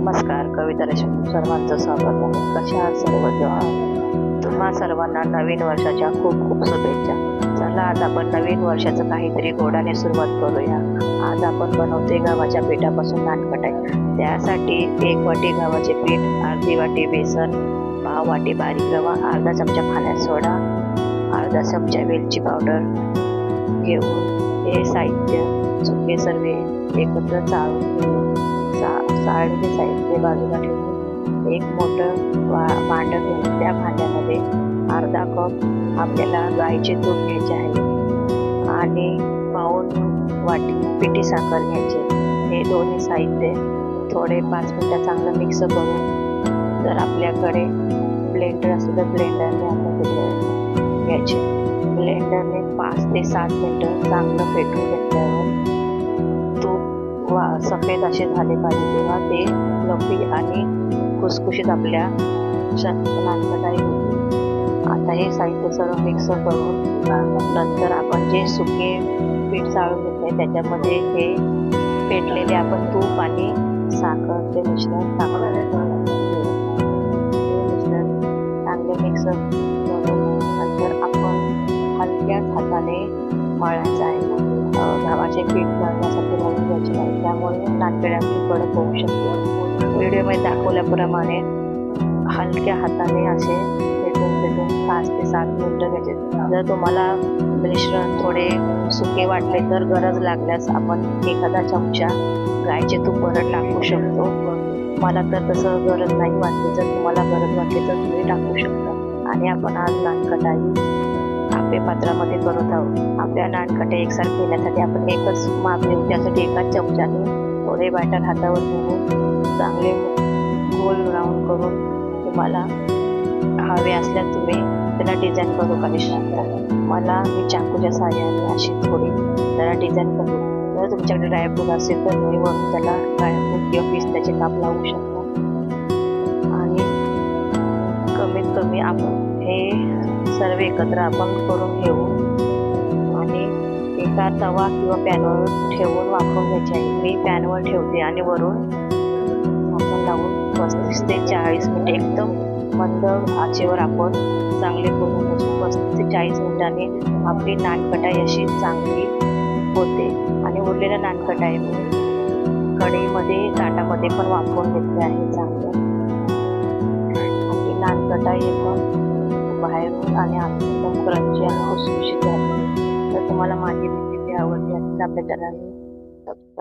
नमस्कार. कविता रेशन सर्वांचं स्वागत आहे. कशा सर्व जेव्हा तुम्हा सर्वांना नवीन वर्षाच्या खूप खूप शुभेच्छा. चला आज आपण नवीन वर्षाचं काहीतरी गोडाने सुरुवात करूया. आज आपण बनवते गव्हाच्या पिठापासून नानकटाई. त्यासाठी एक वाटी गव्हाचे पीठ अर्धी वाटी बेसन पाव वाटी बारीक रवा अर्धा चमचा खाण्यात सोडा अर्धा चमचा वेलची पावडर घेऊन हे साहित्य सुके सर्व एकत्र चालू सा साडीचे साहित्य बाजूला ठेवून एक मोठं वा भांडं घेऊन त्या भांड्यामध्ये अर्धा कप आपल्याला गाईचे तूप घ्यायचे आहे आणि पाऊन वाटी पिठी साखर घ्यायची हे दोन्ही साहित्य थोडे पाच मिनटं चांगलं मिक्स करून जर आपल्याकडे ब्लेंडर असेल तर ब्लेंडरने आपण तिकडे घ्यायचे. ब्लेंडरने पाच ते सात मिनटं चांगलं फेटून घेतल्यावर वा सफेद असे झाले पाहिजे तेव्हा ते लंबी आणि खुसखुशीत आपल्या नानकटाई होते आता हे साहित्य सर्व मिक्स करून नंतर आपण जे सुके पीठ चाळून घेतले त्याच्यामध्ये हे पेटलेले आपण तूप आणि साखरचे मिश्रण टाकणार मिश्रण चांगले मिक्सर नंतर आपण हलक्याच हाताने मळायचं आहे गावाचे गव्हाचे पीठ मळण्यासाठी मळून घ्यायचे नाही त्यामुळे नानकडे आपली कडक होऊ शकते व्हिडिओमध्ये दाखवल्याप्रमाणे हलक्या हाताने असे फेटून फेटून पाच ते सात मिनटं घ्यायचे. जर तुम्हाला मिश्रण थोडे सुके वाटले तर गरज लागल्यास आपण एखादा चमचा गायचे तूप परत टाकू शकतो. मला तर तसं गरज नाही वाटली. जर तुम्हाला गरज वाटली तर तुम्ही टाकू शकता. आणि आपण आज नानकटाई आपे पात्रामध्ये करत आहोत. आपल्या नानकट्या एकसारखे घेण्यासाठी आपण एकच माप देऊ. त्यासाठी एकाच चमच्याने थोडे बॅटर हातावर घेऊन चांगले गोल राऊंड करून तुम्हाला हवे असल्यास तुम्ही त्याला डिझाईन करू का शकता मला मी चाकूच्या साह्याने अशी थोडी त्याला डिझाईन करू. जर तुमच्याकडे ड्रायफ्रूट असेल तर तुम्ही वरून त्याला ड्रायफ्रूट किंवा पिस्त्याचे काप लावू शकता. आणि कमीत कमी आपण हे सर्व एकत्र आपण करून घेऊ. आणि एका तवा किंवा पॅनवर ठेवून वापरून घ्यायचे आहे. मी पॅनवर ठेवते आणि वरून आपण लावून पस्तीस ते चाळीस मिनिट एकदम मंद आचेवर आपण चांगले करून घेऊ पस्तीस ते चाळीस मिनिटांनी आपली नानकटाई अशी चांगली होते. आणि उरलेल्या नानकटाई मी कढईमध्ये ताटामध्ये पण वापरून घेतले आहे चांगलं. आपली नानकटाई एकदम बाहेरून आणि आतून एकदम क्रंची आणि खुसखुशीत तर तुम्हाला माझी रेसिपी आवडली असेल आपल्या चॅनलने सबस्क्राईब